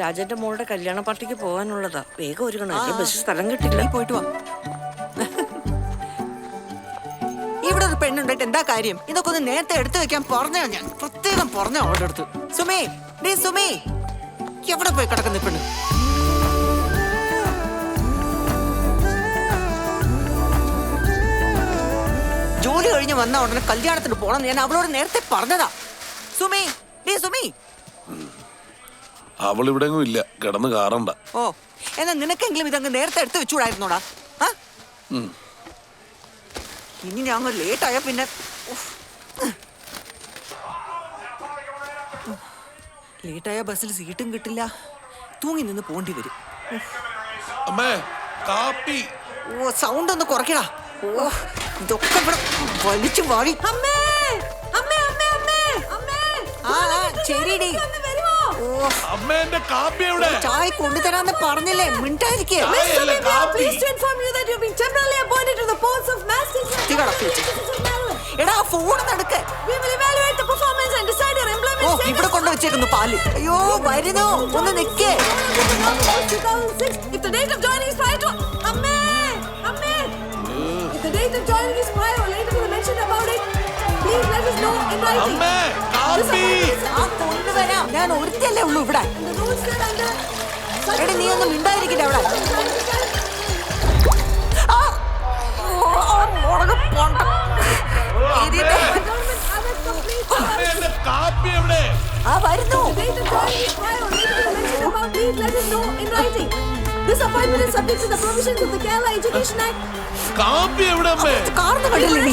രാജന്റെ മോളുടെ കല്യാണ പാർട്ടിക്ക് പോകാനുള്ളതാ. വേഗം ഒരുങ്ങണം. എനിക്ക് ബസ് സ്ഥലം കിട്ടില്ല. പോയിട്ട് വാ. ഇവിടെ ഒരു പെണ്ണുണ്ടായിട്ട് എന്താ കാര്യം? ഇതൊക്കെ ഒന്ന് നേരത്തെ എടുത്തു വെക്കാൻ പറഞ്ഞോ ഞാൻ. പ്രത്യേകം പറഞ്ഞോ അവളുടെ അടുത്ത്. സുമേ ഡേ സുമേ. എവിടെ പോയി കിടക്കുന്ന പെണ്ണ്? ജോലി കഴിഞ്ഞ് വന്ന ഉടനെ കല്യാണത്തിന് പോണം ഞാൻ അവളോട് നേരത്തെ പറഞ്ഞതാ. സുമേ ഡേ സുമേ. അവളിവിടെങ്ങും ഇല്ല. കിടന്ന് കാറണ്ട. ഓ എന്നാ നിനക്കെങ്കിലും ഇതങ്ങ് നേരത്തെ എടുത്തു വെച്ചൂടായിരുന്നോടാ ഇനി ഞാൻ അങ്ങ് ലേറ്റ് ആയ പിന്നെ ലേറ്റായ ആയ ബസ്സിൽ സീറ്റും കിട്ടില്ല. തൂങ്ങി നിന്ന് പോണ്ടി വരും. അമ്മേ കാപ്പി. ഓ സൗണ്ട് ഒന്ന് കുറയ്ക്കടാ. ഓ ഇതൊക്കെ ഇവിടെ വലിച്ചു വാഴി അമ്മേ അമ്മേ അമ്മേ അമ്മേ അമ്മേ. ആ ശരിടി. അമ്മ എന്റെ കാപ്പി എവിടെ ചായ കൊണ്ടുതരാന്ന് പറഞ്ഞില്ലേ മിണ്ടായിരിക്കേ എടാ ഫോൺ നടക്ക് We will evaluate the performance and decide your employment ഓ. ഇവിടെ കൊണ്ട് വെച്ചേക്കുന്നു പാൽ അയ്യോ വരുന്നു ഒന്ന് നിക്കേ 2006. If the date of joining is prior to... അമ്മേ അമ്മേ If the date of joining is prior or later to the mentioned about it, ഞാൻ ഒരുത്തല്ലേ ഉള്ളൂ ഇവിടെ എടി നീ ഒന്ന് മിണ്ടായിരിക്കില്ല അവിടെ ആ, വരുന്നു. This appointment is subject to the provisions of the Kerala Education Act. കാപ്പി എവിടെ അമ്മേ കാർന്ന് കണ്ടില്ലേ നീ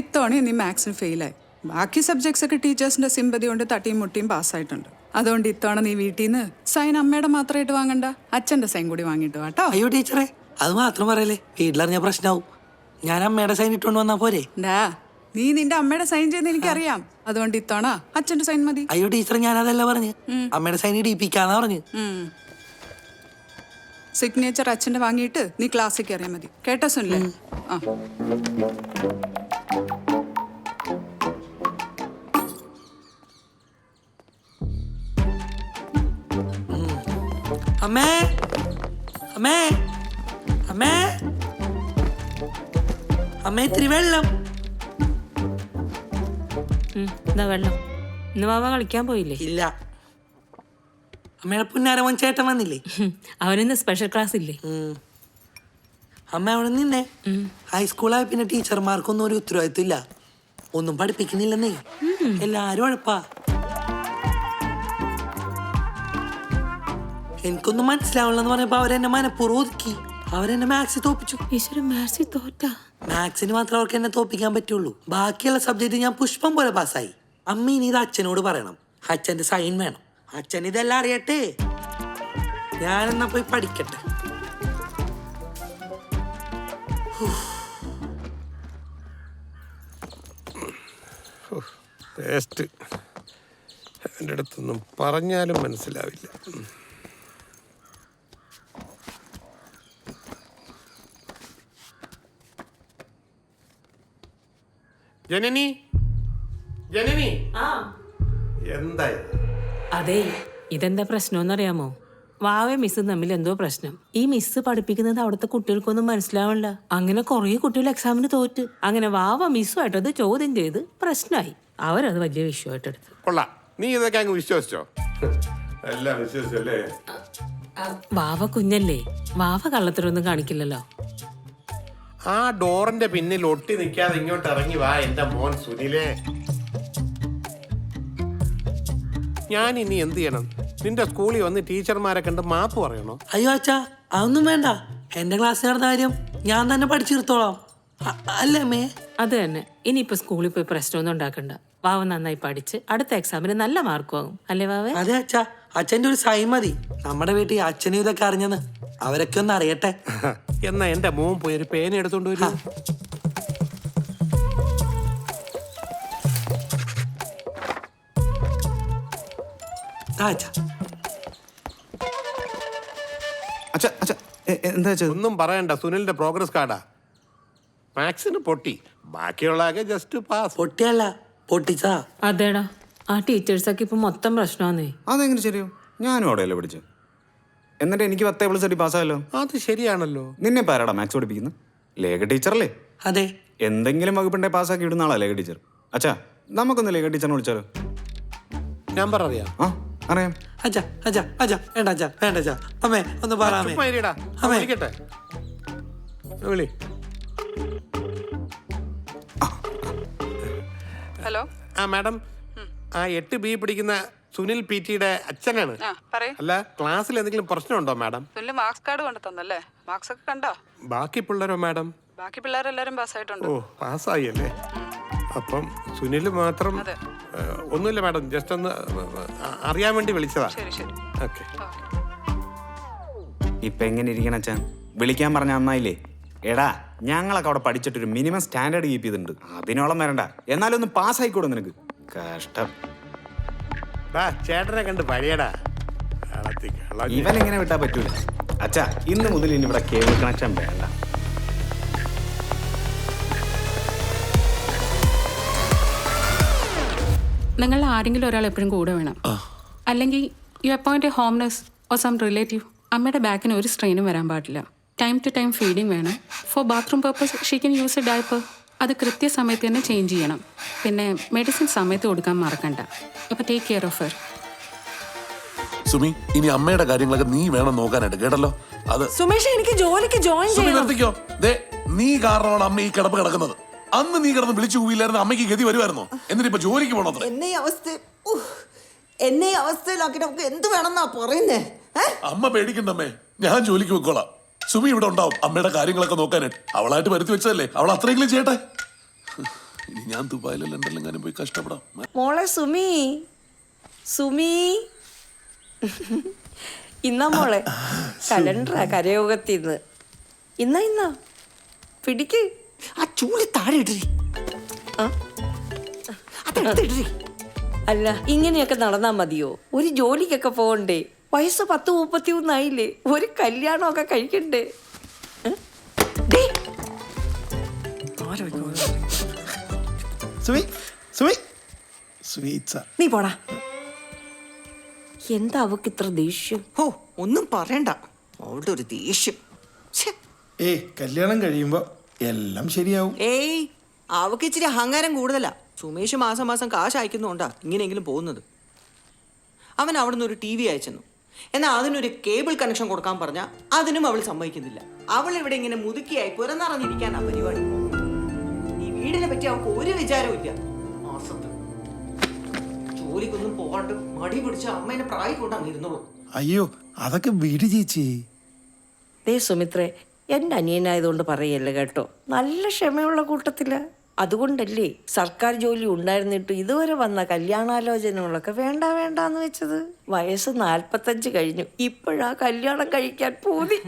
ഇത്തവണ നീ മാത്സിന് ഫെയിലായി ബാക്കി സബ്ജക്ട്സ് ഒക്കെ ടീച്ചേഴ്സിന്റെ സിമ്പതി കൊണ്ട് തട്ടിയും മുട്ടിയും പാസ്സായിട്ടുണ്ട് അതുകൊണ്ട് ഇത്തവണ നീ വീട്ടിൽ നിന്ന് സൈൻ അമ്മയുടെ മാത്രമായിട്ട് വാങ്ങണ്ട. അച്ഛന്റെ സൈൻ കൂടി വാങ്ങിയിട്ട് വാട്ടോ അയ്യോ ടീച്ചറെ അത് മാത്രം പറയല്ലേ. വീട്ടിലറിഞ്ഞ പ്രശ്നമാവും ഞാൻ അമ്മയുടെ സൈൻ ഇട്ടുകൊണ്ട് വന്നാ പോരെ? ഡാ നീ നിന്റെ അമ്മയുടെ സൈൻ ചെയ്യുന്ന എനിക്കറിയാം. അതുകൊണ്ട് ഇത്തവണ അച്ഛന്റെ സൈൻ മതി. അയ്യോ ടീച്ചർ ഞാൻ അതല്ല പറഞ്ഞു അമ്മയുടെ സൈൻ ഇടിപ്പിക്കാന്നാ പറഞ്ഞു. സിഗ്നേച്ചർ അച്ഛന്റെ വാങ്ങിയിട്ട് നീ ക്ലാസ്സിൽ കയറിയാൽ മതി. കേട്ടോ സുനിലെ? ആ. അമ്മേ. അമ്മേ. അമ്മേ. അമ്മേ ഇത്തിരി വെള്ളം. എന്താ വെള്ളം. ഇന്ന് മാമ കളിക്കാൻ പോയില്ലേ? ഇല്ല. അമ്മയുടെ പുന്നാരമോൻ ചേട്ടൻ വന്നില്ലേ? അവനിന്ന് സ്പെഷ്യൽ ക്ലാസ് ഇല്ലേ. അമ്മ അവിടെ നിന്നേ. ഹൈസ്കൂളായ പിന്നെ ടീച്ചർമാർക്കൊന്നും ഒരു ഉത്തരവാദിത്വം ഇല്ല. ഒന്നും പഠിപ്പിക്കുന്നില്ലെന്നേ. എല്ലാരും ഉഴപ്പാ. എനിക്കൊന്നും മനസ്സിലാവില്ലെന്ന് പറഞ്ഞപ്പോ അവരെന്നെ മനഃപൂർവം ഒതുക്കി അവരെന്നെ മാത്സ് തോപ്പിച്ചു. ഈശ്വര മാത്സിൽ തോറ്റ. മാത്സിന് മാത്രം അവർക്ക് എന്നെ തോപ്പിക്കാൻ പറ്റുള്ളൂ. ബാക്കിയുള്ള സബ്ജക്റ്റ് ഞാൻ പുഷ്പം പോലെ പാസ്സായി. അമ്മ ഇനി ഇത് അച്ഛനോട് പറയണം. അച്ഛന്റെ സൈൻ വേണം. അച്ഛൻ ഇതെല്ലാം അറിയട്ടെ? ഞാനെന്നാ പോയി പഠിക്കട്ടെ. ടേസ്റ്റ് എന്റെ അടുത്തൊന്നും പറഞ്ഞാലും മനസ്സിലാവില്ല. ഉം. ജനനി? ആ. എന്തായി അതെ ഇതെന്താ പ്രശ്നം അറിയാമോ വാവേ മിസ്സും തമ്മിൽ എന്തോ പ്രശ്നം. ഈ മിസ്സ് പഠിപ്പിക്കുന്നത് അവിടുത്തെ കുട്ടികൾക്കൊന്നും മനസ്സിലാവണ്ട അങ്ങനെ കുറേ കുട്ടികൾ എക്സാമിന് തോറ്റ്. അങ്ങനെ വാവ മിസ്സുമായിട്ടത് ചോദ്യം ചെയ്ത് പ്രശ്നമായി. അവരത് വലിയ വിഷയമായിട്ട് എടുത്തു. കൊള്ളാം. നീ ഇതൊക്കെ അങ്ങ് വിശ്വസിച്ചോ? എല്ലാം വിശ്വസിച്ചല്ലേ? വാവ കുഞ്ഞല്ലേ? വാവ കള്ളത്തരൊന്നും കാണിക്കില്ലല്ലോ. ആ ഡോറിന്റെ പിന്നിൽ ഒട്ടി നിൽക്കാതെ ഇങ്ങോട്ട് ഇറങ്ങി വാ എന്റെ മോൻ സുനിലേ. ഞാൻ ഇനി എന്ത് ചെയ്യണം? നിന്റെ സ്കൂളിൽ വന്ന് ടീച്ചർമാരെ കണ്ട് മാപ്പ് പറയണോ? അയ്യോ അച്ഛാ അതൊന്നും വേണ്ട. എന്റെ ക്ലാസ്സിൽ നടന്ന കാര്യം ഞാൻ തന്നെ പഠിച്ചിരുത്തോളാം. അല്ലേ മേ അത് തന്നെ. ഇനിയിപ്പോ സ്കൂളിൽ പോയി പ്രശ്നമൊന്നും ഉണ്ടാക്കണ്ട. വാവ നന്നായി പഠിച്ച് അടുത്ത എക്സാമിന് നല്ല മാർക്ക് വാങ്ങും. അല്ലേ വാവേ? അതെ അച്ഛാ അച്ഛന്റെ ഒരു സൈമതി നമ്മുടെ വീട്ടിൽ അച്ഛനും ഇതൊക്കെ അറിഞ്ഞെന്ന്. അവരൊക്കെ ഒന്ന് അറിയട്ടെ. എന്നാ എന്റെ മോൻ പോയി ഒരു പേന എടുത്തോണ്ട് വരൂ. അച്ഛാ. അച്ഛാ അച്ഛാ എ- എ- എന്താ അച്ഛാ? ഒന്നും പറയണ്ട സുനിലിന്റെ പ്രോഗ്രസ് കാർഡാ മാക്സിന് പൊട്ടി. ബാക്കിയുള്ളതൊക്കെ ജസ്റ്റ് പാസ് പൊട്ടിയല്ല പൊട്ടിച്ചാ അതേടാ ആ ടീച്ചേഴ്സൊക്കെ ഇപ്പൊ മൊത്തം പ്രശ്നമാന്നേ. അതെങ്ങനെ ശരിയോ ഞാനും അവിടെയല്ലേ പഠിച്ചു. എന്നിട്ട് എനിക്ക് പത്തേ പ്ലസ് അടി പാസ്സായല്ലോ? അത് ശരിയാണല്ലോ. നിന്നെ പാരാടാ മാത്സ് പഠിപ്പിക്കുന്നു? ലേഖ ടീച്ചറല്ലേ? അതെ. എന്തെങ്കിലും വകുപ്പുണ്ടെ പാസ്സാക്കി ഇടുന്ന ആളാ ലേഖ ടീച്ചർ. അച്ഛാ നമുക്കൊന്ന് ലേഖ ടീച്ചറിനെ വിളിച്ചാലോ? നമ്പർ അറിയാം ആ അറിയാം. അച്ഛാ അച്ഛാ അച്ഛാ വേണ്ട അച്ഛാ വേണ്ട അച്ഛാ. അമ്മേ ഒന്ന് പറയാമേ ചുമ്മാ ഇരിടാ. ഞാൻ അമ്മേ. വിളിക്കട്ടെ. വിളി. ഹലോ. ആ മാഡം. ആ എട്ട് ബി പിടിക്കുന്ന സുനിൽ പി ടിയുടെ അച്ഛനാണ്. ആ പറയൂ. അല്ല ക്ലാസ്സിൽ എന്തെങ്കിലും പ്രശ്നമുണ്ടോ മാഡം? സുനിൽ മാർക്സ് കാർഡ് കൊണ്ട് തന്നല്ലേ മാർക്സ് ഒക്കെ കണ്ടോ? ബാക്കി പിള്ളേരോ മാഡം? ബാക്കി പിള്ളേരെല്ലാരും പാസ്സായിട്ടുണ്ട്. ഓ പാസ്സായി അല്ലേ അപ്പം സുനിൽ മാത്രം അതെ. ഏ, ഒന്നുമില്ല മാഡം. ജസ്റ്റ് ഒന്ന് അറിയാൻ വേണ്ടി വിളിച്ചതാ. ശരി ശരി. ഓക്കെ. ഇപ്പൊ എങ്ങനെ ഇരിക്കണം അച്ഛാ? വിളിക്കാൻ പറഞ്ഞ നന്നായില്ലേ? എടാ ഞങ്ങളൊക്കെ അവിടെ പഠിച്ചിട്ടൊരു മിനിമം സ്റ്റാൻഡേർഡ് കീപ്പ് ചെയ്തിട്ടുണ്ട്. അതിനോളം വരണ്ട. എന്നാലും ഒന്ന് പാസ് ആയിക്കോടും നിനക്ക്. കഷ്ടം. ചേട്ടനെ കണ്ട് പഴയടാ. ഇവൻ എങ്ങനെ വിട്ടാ പറ്റൂല? അച്ഛാ ഇന്ന് മുതൽ ഇനി ഇവിടെ കേബിൾ കണക്ഷൻ വേണ്ട. നിങ്ങൾ ആരെങ്കിലും ഒരാൾ എപ്പോഴും കൂടെ വേണം. അല്ലെങ്കിൽ you appoint a home nurse or some relative അമ്മയുടെ ബാക്കിന് ഒരു സ്ട്രെയിനും വരാൻ പാടില്ല. ടൈം ടു ടൈം ഫീഡിങ് വേണം. For bathroom purpose she can use a diaper അത് കൃത്യസമയത്ത് തന്നെ ചേഞ്ച് ചെയ്യണം. പിന്നെ മെഡിസിൻ സമയത്ത് കൊടുക്കാൻ മറക്കണ്ട. അപ്പോൾ take care of her Sumi ഇനി അമ്മയുടെ കാര്യങ്ങളൊക്കെ നീ വേണം നോക്കാനായിട്ട് കേട്ടല്ലോ? അത് സുമേഷ് എനിക്ക് ജോലിക്ക് ജോയിൻ സുമി ചെയ്യണം. നിർത്തിക്കോ? ദേ നീ കാരണമാണ് അമ്മ ഈ കിടപ്പ് കിടക്കുന്നത്. അന്ന് നീ കിടന്ന് വിളിച്ചു പോയില്ലായിരുന്നു അമ്മയ്ക്ക് ഗതി വരുമായിരുന്നോ? എന്നിട്ട് ഇപ്പൊ ജോലിക്ക് പോണത്? എന്നെ ഈ അവസ്ഥ. എന്നെ ഈ അവസ്ഥയിലാക്കി നമുക്ക് എന്ത് വേണമെന്നാ പറയുന്നേ? അമ്മ പേടിക്കണ്ടമ്മേ ഞാൻ ജോലിക്ക് വെക്കോളാം സുമി ഇവിടെ ഉണ്ടാവും. അമ്മയുടെ കാര്യങ്ങളൊക്കെ നോക്കാനായിട്ട് അവളായിട്ട് വരുത്തി വെച്ചതല്ലേ. അവൾ അത്രയെങ്കിലും ചെയ്യട്ടെ. ഇനി ഞാൻ ദുബായിലും ലണ്ടനിലും ഞാനും പോയി കഷ്ടപ്പെടാം. മോളെ സുമി. സുമി. ഇന്നാ മോളെ. കലണ്ടറാ കരയോഗത്തിന്ന്. ഇന്നാ ഇന്നാ. പിടിക്ക്. ആ ചൂളി താഴെ ഇടറി അല്ല ഇങ്ങനെയൊക്കെ നടന്നാ മതിയോ? ഒരു ജോലിക്കൊക്കെ പോകണ്ടേ വയസ്സ് പത്ത് മുപ്പത്തി ഒന്നായില്ലേ ഒരു കല്യാണമൊക്കെ കഴിക്കണ്ടേ? നീ പോടാ. എന്താ അവക്ക് ഇത്ര ദേഷ്യം? ഓ ഒന്നും പറയണ്ട. അവളുടെ ഒരു ദേഷ്യം. ഏയ് കല്യാണം കഴിയുമ്പോ എല്ലാം ശരിയാവും. ഏയ് അവക്ക് ഇച്ചിരി അഹങ്കാരം കൂടുതലാ. സുമേഷ് മാസം മാസം കാശ് അയക്കുന്നുണ്ടാ. ഇങ്ങനെയെങ്കിലും പോകുന്നത്. അവൻ അവിടെ നിന്ന് ഒരു ടി വി അയച്ചെന്നു. എന്നാൽ അതിനൊരു കേബിൾ കണക്ഷൻ കൊടുക്കാൻ പറഞ്ഞാൽ അതിനും അവൾ സമ്മതിക്കുന്നില്ല. അവൾ ഇവിടെ ഇങ്ങനെ മുതുക്കിയായി ആ പരിപാടി. ഈ വീടിനെ പറ്റി അവൾക്ക് ഒരു വിചാരവും ഇല്ല. മാസത്ത് ജോലിക്കൊന്നും പോകാണ്ട് മടി പിടിച്ച അമ്മേനെ പ്രായം കൊണ്ട് അങ്ങ് അയ്യോ അതൊക്കെ വിട് ചേച്ചി. ദേ സുമിത്രേ എന്റെ അനിയനായതുകൊണ്ട് പറയല്ലേ കേട്ടോ? നല്ല ക്ഷമയുള്ള കൂട്ടത്തിൽ. അതുകൊണ്ടല്ലേ സർക്കാർ ജോലി ഉണ്ടായിരുന്നിട്ട് ഇതുവരെ വന്ന കല്യാണാലോചനകളൊക്കെ വേണ്ട വേണ്ട എന്ന് വെച്ചത്? വയസ്സ് നാൽപ്പത്തഞ്ച് കഴിഞ്ഞു. ഇപ്പോഴാ കല്യാണം കഴിക്കാൻ പൂതി.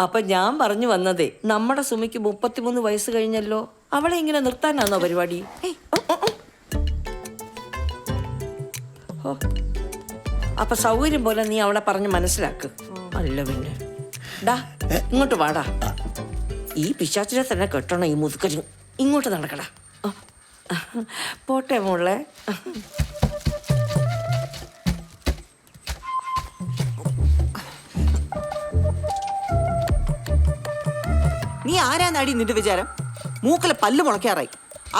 അപ്പൊ ഞാൻ പറഞ്ഞു വന്നതേ നമ്മുടെ സുമിക്ക് മുപ്പത്തിമൂന്ന് വയസ്സ് കഴിഞ്ഞല്ലോ. അവളെ ഇങ്ങനെ നിർത്താനാണോ പരിപാടി? അപ്പൊ സൗകര്യം പോലെ നീ അവളെ പറഞ്ഞ് മനസ്സിലാക്ക്. അല്ല പിന്നെ. ഡാ ഇങ്ങോട്ട് വാടാ. ഈ പിശാച്ചിനെ തന്നെ കെട്ടണം ഈ മുതുക്കരി ഇങ്ങോട്ട് നടക്കടാ. പോട്ടെ മോളെ. നീ ആരാന്നാടി നിന്റെ വിചാരം? മൂക്കലെ പല്ല് മുളയ്ക്കാറായി.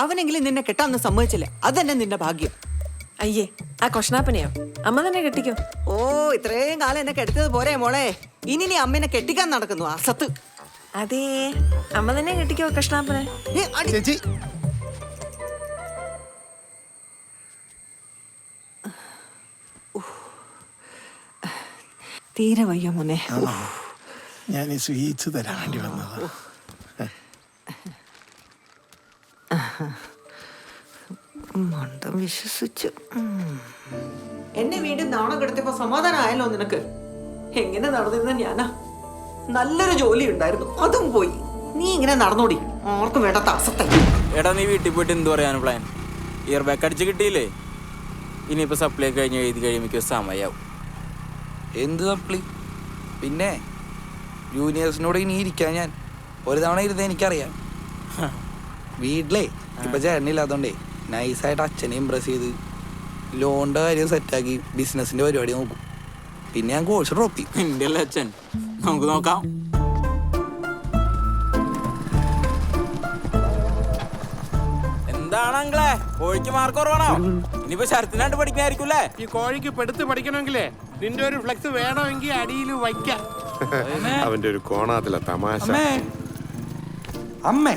അവനെങ്കിലും നിന്നെ കെട്ടാന്ന് സമ്മതിച്ചില്ല? അതന്നെ നിന്റെ ഭാഗ്യം. അയ്യേ ആ കൊഷ്ണാപ്പനെയോ അമ്മ തന്നെ കെട്ടിക്കോ? ഓ ഇത്രയും കാലം എന്നെ കെടുത്തത് പോരെ മോളെ. ഇനി നീ അമ്മേനെ കെട്ടിക്കാൻ നടക്കുന്നു അസത്ത് അതേ അമ്മ തന്നെ കെട്ടിക്കോ കഷ്ണാപ്പനെ. ചേച്ചി. തീരെ വയ്യ മോനെ. ഞാൻ ഈ സ്വീറ്റ്സ് തരാൻ വേണ്ടി വന്നത്. മണ്ടം വിശ്വസിച്ചു. എന്നെ വീണ്ടും നാണം കെടുത്തിയപ്പോ സമാധാനമായല്ലോ നിനക്ക്. എങ്ങനെ നടന്നിരുന്ന ഞാനാ? നല്ലൊരു ജോലി ഉണ്ടായിരുന്നു. അതും പോയി. നീ ഇങ്ങനെ നടന്നോടി. ആർക്കും വേണ്ടാത്ത അസത്തെ എടാ നീ വീട്ടിൽ പോയിട്ട് എന്ത് പറയാനും പ്ലാൻ ഇയർ ബാക്ക് അടിച്ച് കിട്ടിയില്ലേ? ഇനിയിപ്പോൾ സപ്ലൈ കഴിഞ്ഞ് എഴുതി കഴിയുമ്പോൾ സമയാവും. എന്ത് സപ്ലി പിന്നെ ജൂനിയേഴ്സിനോട് ഇനി ഇരിക്കാൻ ഞാൻ. ഒരു തവണ ഇരുന്ന് എനിക്കറിയാം. വീട്ടിലേ ഇപ്പൊ ചേട്ടനില്ലാത്തോണ്ടേ നൈസായിട്ട് അച്ഛനെ ഇമ്പ്രസ് ചെയ്ത് ലോണിന്റെ കാര്യം സെറ്റാക്കി ബിസിനസിന്റെ പരിപാടി നോക്കും. പിന്നെ ഞാൻ കോഴ്സ് ഡ്രോപ്പ് ചെയ്യും. എന്റെ അച്ഛൻ. നമുക്ക് നോക്കാം എന്താണ് അങ്ങളെ കോഴിക്ക് മാർക്ക് കുറവാണോ? ഇനിയിപ്പോ ശരത്തിനായിട്ട് പഠിക്കായിരിക്കൂലേ ഈ കോഴിക്ക് പെടുത്ത് പഠിക്കണമെങ്കിലേ നിന്റെ ഒരു ഫ്ലെക്സ് വേണമെങ്കിൽ അടിയിൽ വയ്ക്കാം. അവന്റെ ഒരു കോണാത്തില തമാശ. അമ്മേ. അമ്മേ.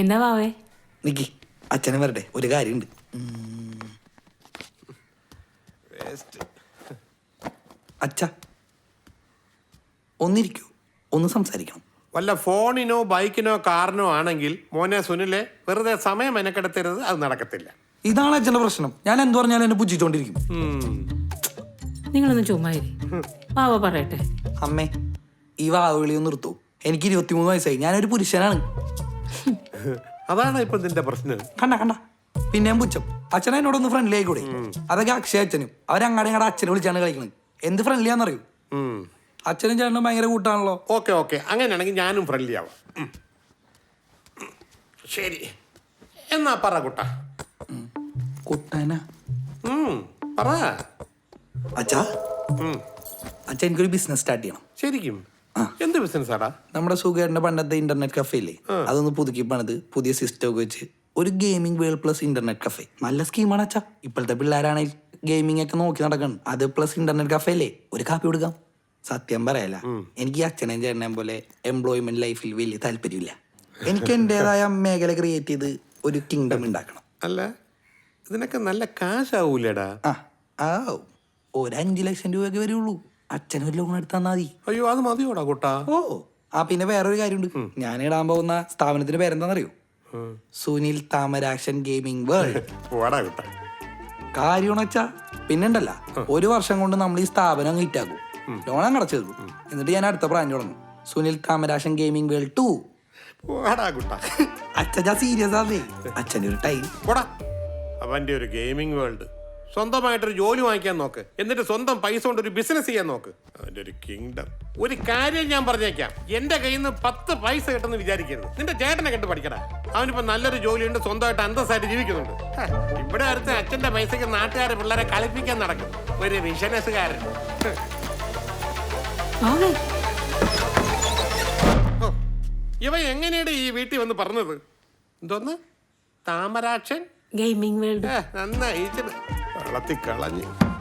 എന്താ വാവേ നിക്കി അച്ഛനെ വരട്ടെ. ഒരു കാര്യമുണ്ട്. അച്ഛ ഒന്നിരിക്കൂ. ഒന്ന് സംസാരിക്കണം. വല്ല ഫോണിനോ ബൈക്കിനോ കാറിനോ ആണെങ്കിൽ മോനെ സുനിലെ വെറുതെ സമയം മെനക്കെടുത്തരുത് അത് നടക്കത്തില്ല. ഇതാണ് അച്ഛന്റെ പ്രശ്നം. ഞാൻ എന്ത് പറഞ്ഞാലും എന്നെ പുച്ഛിച്ചോണ്ടിരിക്കും. നിങ്ങളൊന്ന് ചുമ്മാരി വാവ പറയട്ടെ. അമ്മേ ഈ വാവുകളി ഒന്ന് നിർത്തൂ. എനിക്ക് ഇരുപത്തിമൂന്ന് വയസ്സായി. ഞാനൊരു പുരുഷനാണ്. അതാണ് ഇപ്പൊ നിന്റെ പ്രശ്നം. കണ്ട കണ്ട. പിന്നെയും പുച്ഛം. അച്ഛനെ എന്നോടൊന്ന് ഫ്രണ്ട്ലി ആയിക്കൂടെ? അതൊക്കെ അക്ഷയ അച്ഛനും. അവരങ്ങാടെ അങ്ങടെ അച്ഛനെ വിളിച്ചാണ് കളിക്കുന്നത് എന്ത് ഫ്രണ്ട്ലിയാന്നറിയൂ അച്ഛനും ചേട്ടനും ഭയങ്കര കൂട്ടാണല്ലോ. Okay okay. അങ്ങനെയാണെങ്കിൽ ഞാനും ഫ്രണ്ട്ലി ആവാം. ഉം. ശരി. എന്നാ പറ കുട്ട. കുട്ടാന? ഉം, പറ. അച്ഛാ? ഉം. അച്ഛൻ എനിക്കൊരു ബിസിനസ് സ്റ്റാർട്ട് ചെയ്യണം. ശരിക്കും? എന്ത് ബിസിനസ്സടാ നമ്മുടെ സുഖേറിന്റെ പണ്ടത്തെ ഇന്റർനെറ്റ് കഫേ ഇല്ലേ? അതൊന്ന് പുതുക്കി പണിത് പുതിയ സിസ്റ്റം ഒക്കെ വെച്ച് ഒരു gaming world plus internet cafe നല്ല സ്കീമാണ് അച്ഛാ. ഇപ്പോഴത്തെ പിള്ളേരാണെങ്കിൽ ഗെയിമിംഗ് ഒക്കെ നോക്കി നടക്കണം അത് പ്ലസ് ഇന്റർനെറ്റ് കഫേ അല്ലേ ഒരു കാപ്പി കൊടുക്കാം. സത്യം പറയല. എനിക്ക് ഈ അച്ഛനെയും ചേട്ടനെ പോലെ എംപ്ലോയ്മെന്റ് ലൈഫിൽ വലിയ താല്പര്യമില്ല. എനിക്ക് എന്റേതായ മേഖല ക്രിയേറ്റ് ചെയ്ത് ഒരു കിങ്ഡം ഉണ്ടാക്കണം. അല്ല ഇതിനൊക്കെ നല്ല കാശ് ആ ആ ഒരു അഞ്ചു ലക്ഷം രൂപയൊക്കെ വരുള്ളൂ. അച്ഛനും ഒരു ലോൺ എടുത്താൽ മതി. അയ്യോ അത് മതിയോടാ കൂട്ടാ. ഓ ആ പിന്നെ വേറൊരു കാര്യമുണ്ട്. ഞാൻ ഇടാൻ പോകുന്ന സ്ഥാപനത്തിന്റെ പേരെന്താണെന്നറിയോ സുനിൽ താമരാക്ഷൻ ഗെയിമിംഗ് വേൾഡ്. കാര്യമെന്ന് വെച്ചാ പിന്നെണ്ടല്ല ഒരു വർഷം കൊണ്ട് നമ്മൾ ഈ സ്ഥാപനം ഹിറ്റാക്കും ലോൺ അങ്ങ് അടച്ചത് എന്നിട്ട് ഞാൻ അടുത്ത ബ്രാൻഡ് തുടങ്ങും. Sunil Kamarashan gaming world two അച്ഛൻ സീരിയസ് ആണേ അച്ഛന്റെ ഒരു ടൈം പോടാ. അവന്റെ ഒരു ഗെയിമിംഗ് വേൾഡ് സ്വന്തമായിട്ടൊരു ജോലി വാങ്ങിക്കാൻ നോക്ക്. എന്നിട്ട് സ്വന്തം പൈസ കൊണ്ട് ഒരു ബിസിനസ് ചെയ്യാൻ നോക്ക്. അവന്റെ ഒരു കിങ്ഡം ഒരു കാര്യം ഞാൻ പറഞ്ഞേക്കാം. എന്റെ കയ്യിൽ നിന്ന് പത്ത് പൈസ കിട്ടുമെന്ന് വിചാരിക്കരുത്. നിന്റെ ചേട്ടനെ കണ്ട് പഠിക്കടാ. അവനിപ്പോ നല്ലൊരു ജോലിയുണ്ട് സ്വന്തമായിട്ട് അന്തസ്സായിട്ട് ജീവിക്കുന്നുണ്ട്. ഇവിടെ അടുത്ത് അച്ഛന്റെ പൈസക്ക് നാട്ടുകാരെ പിള്ളേരെ കളിപ്പിക്കാൻ നടക്കും. ഒരു ബിസിനസ്സുകാരൻ ഇവ എങ്ങനെയാണ് ഈ വീട്ടിൽ വന്ന് പറഞ്ഞത്? എന്തോന്ന്? താമരാക്ഷൻ? Gaming world. നന്നായി. കളഞ്ഞ്